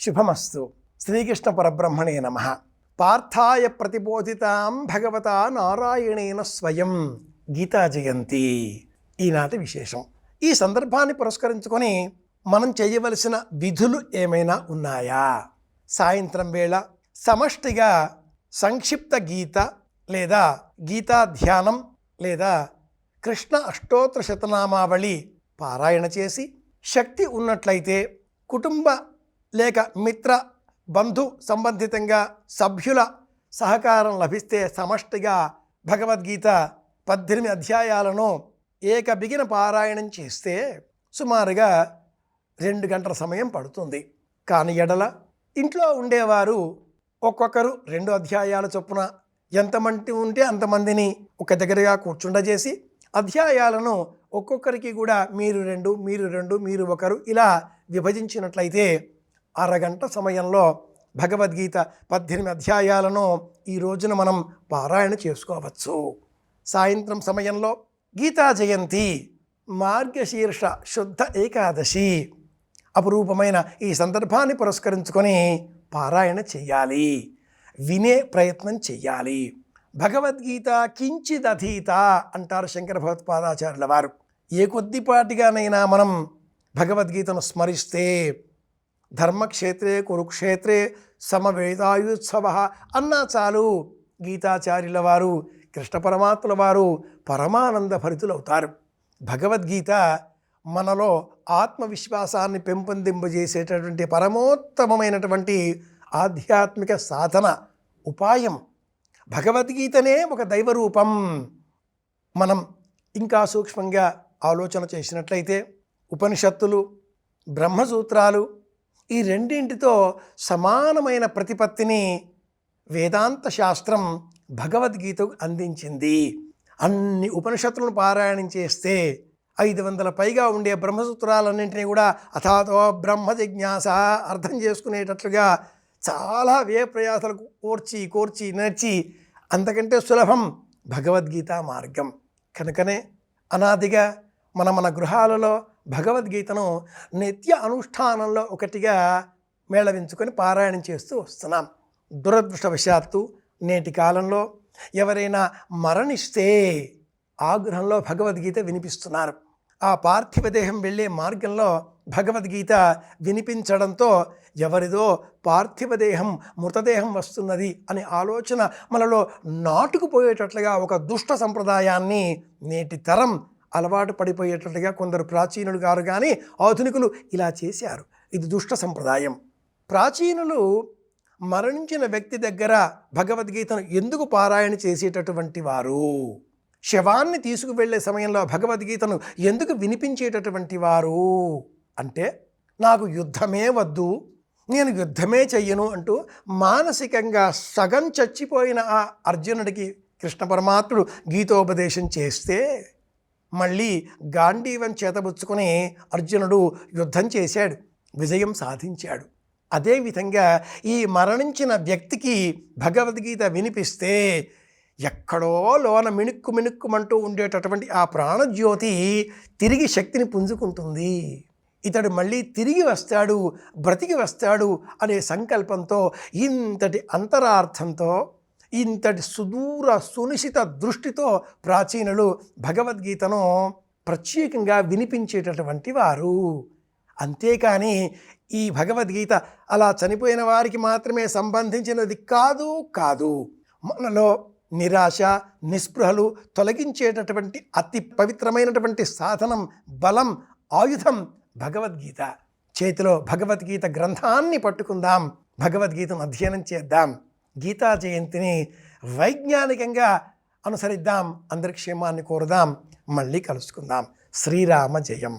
శుభమస్తు. శ్రీకృష్ణ పరబ్రహ్మణే నమ. పార్థాయ ప్రతిబోధితాం భగవత నారాయణేన స్వయం. గీతా జయంతి. ఈనాటి విశేషం. ఈ సందర్భాన్ని పురస్కరించుకొని మనం చేయవలసిన విధులు ఏమైనా ఉన్నాయా? సాయంత్రం వేళ సమష్టిగా సంక్షిప్త గీత లేదా గీతా ధ్యానం లేదా కృష్ణ అష్టోత్తర శతనామావళి పారాయణ చేసి శక్తి ఉన్నట్లయితే కుటుంబ లేక మిత్ర బంధు సంబంధితంగా సభ్యుల సహకారం లభిస్తే సమష్టిగా భగవద్గీత పద్దెనిమిది అధ్యాయాలను ఏక బిగిన పారాయణం చేస్తే సుమారుగా రెండు గంటల సమయం పడుతుంది. కాని ఎడల ఇంట్లో ఉండేవారు ఒక్కొక్కరు రెండు అధ్యాయాల చొప్పున ఎంతమంది ఉంటే అంతమందిని ఒక దగ్గరగా కూర్చుండజేసి అధ్యాయాలను ఒక్కొక్కరికి కూడా మీరు రెండు మీరు రెండు మీరు ఒకరు ఇలా విభజించినట్లయితే అరగంట సమయంలో భగవద్గీత పద్దెనిమిది అధ్యాయాలను ఈ రోజున మనం పారాయణ చేసుకోవచ్చు. సాయంత్రం సమయంలో గీతా జయంతి మార్గశీర్ష శుద్ధ ఏకాదశి అపురూపమైన ఈ సందర్భాన్ని పురస్కరించుకొని పారాయణ చేయాలి. వినే ప్రయత్నం చేయాలి. భగవద్గీత కించిదధీత అంటారు శంకర భగవత్పాదాచార్యుల వారు. ఏ కొద్దిపాటిగానైనా మనం భగవద్గీతను స్మరిస్తే ధర్మక్షేత్రే కురుక్షేత్రే సమవేదాయుత్సవ. అన్నా చాలు గీతాచార్యుల వారు కృష్ణ పరమాత్మల వారు పరమానంద భరితులవుతారు. భగవద్గీత మనలో ఆత్మవిశ్వాసాన్ని పెంపొందింపజేసేటటువంటి పరమోత్తమమైనటువంటి ఆధ్యాత్మిక సాధన ఉపాయం. భగవద్గీతనే ఒక దైవరూపం. మనం ఇంకా సూక్ష్మంగా ఆలోచన చేసినట్లయితే ఉపనిషత్తులు బ్రహ్మసూత్రాలు ఈ రెండింటితో సమానమైన ప్రతిపత్తిని వేదాంత శాస్త్రం భగవద్గీతకు అందించింది. అన్ని ఉపనిషత్తులను పారాయణం చేస్తే ఐదు వందల పైగా ఉండే బ్రహ్మసూత్రాలన్నింటినీ కూడా అథాతో బ్రహ్మ జిజ్ఞాస అర్థం చేసుకునేటట్లుగా చాలా వ్యయ ప్రయాసాలకు కోర్చి కోర్చి నేర్చి అంతకంటే సులభం భగవద్గీత మార్గం. కనుకనే అనాదిగా మన మన గృహాలలో భగవద్గీతను నిత్య అనుష్ఠానంలో ఒకటిగా మేళవించుకొని పారాయణం చేస్తూ వస్తున్నాం. దురదృష్టవశాత్తు నేటి కాలంలో ఎవరైనా మరణిస్తే ఆగ్రహంలో భగవద్గీత వినిపిస్తున్నారు. ఆ పార్థివ దేహం వెళ్ళే మార్గంలో భగవద్గీత వినిపించడంతో ఎవరిదో పార్థివ దేహం మృతదేహం వస్తున్నది అనే ఆలోచన మనలో నాటుకుపోయేటట్లుగా ఒక దుష్ట సంప్రదాయాన్ని నేటి తరం అలవాటు పడిపోయేటట్టుగా కొందరు ప్రాచీనులు గారు కానీ ఆధునికులు ఇలా చేశారు. ఇది దుష్ట సంప్రదాయం. ప్రాచీనులు మరణించిన వ్యక్తి దగ్గర భగవద్గీతను ఎందుకు పారాయణ చేసేటటువంటి వారు? శవాన్ని తీసుకువెళ్ళే సమయంలో భగవద్గీతను ఎందుకు వినిపించేటటువంటి వారు? అంటే నాకు యుద్ధమే వద్దు నేను యుద్ధమే చెయ్యను అంటూ మానసికంగా సగం చచ్చిపోయిన ఆ అర్జునుడికి కృష్ణ పరమాత్ముడు గీతోపదేశం చేస్తే మళ్ళీ గాంధీవం చేతబుచ్చుకుని అర్జునుడు యుద్ధం చేశాడు విజయం సాధించాడు. అదేవిధంగా ఈ మరణించిన వ్యక్తికి భగవద్గీత వినిపిస్తే ఎక్కడో లోన మిణుక్కు మిణుక్కుమంటూ ఉండేటటువంటి ఆ ప్రాణజ్యోతి తిరిగి శక్తిని పుంజుకుంటుంది. ఇతడు మళ్ళీ తిరిగి వస్తాడు బ్రతికి వస్తాడు అనే సంకల్పంతో ఇంతటి అంతరార్థంతో ఇంతటి సుదూర సునిశిత దృష్టితో ప్రాచీనులు భగవద్గీతను ప్రత్యేకంగా వినిపించేటటువంటి వారు. అంతేకాని ఈ భగవద్గీత అలా చనిపోయిన వారికి మాత్రమే సంబంధించినది కాదు కాదు. మనలో నిరాశ నిస్పృహలు తొలగించేటటువంటి అతి పవిత్రమైనటువంటి సాధనం బలం ఆయుధం భగవద్గీత. చేతిలో భగవద్గీత గ్రంథాన్ని పట్టుకుందాం భగవద్గీతను అధ్యయనం చేద్దాం. గీతా జయంతిని వైజ్ఞానికంగా అనుసరిద్దాం అందరి క్షేమాన్ని కోరుదాం. మళ్ళీ కలుసుకుందాం. శ్రీరామ జయం.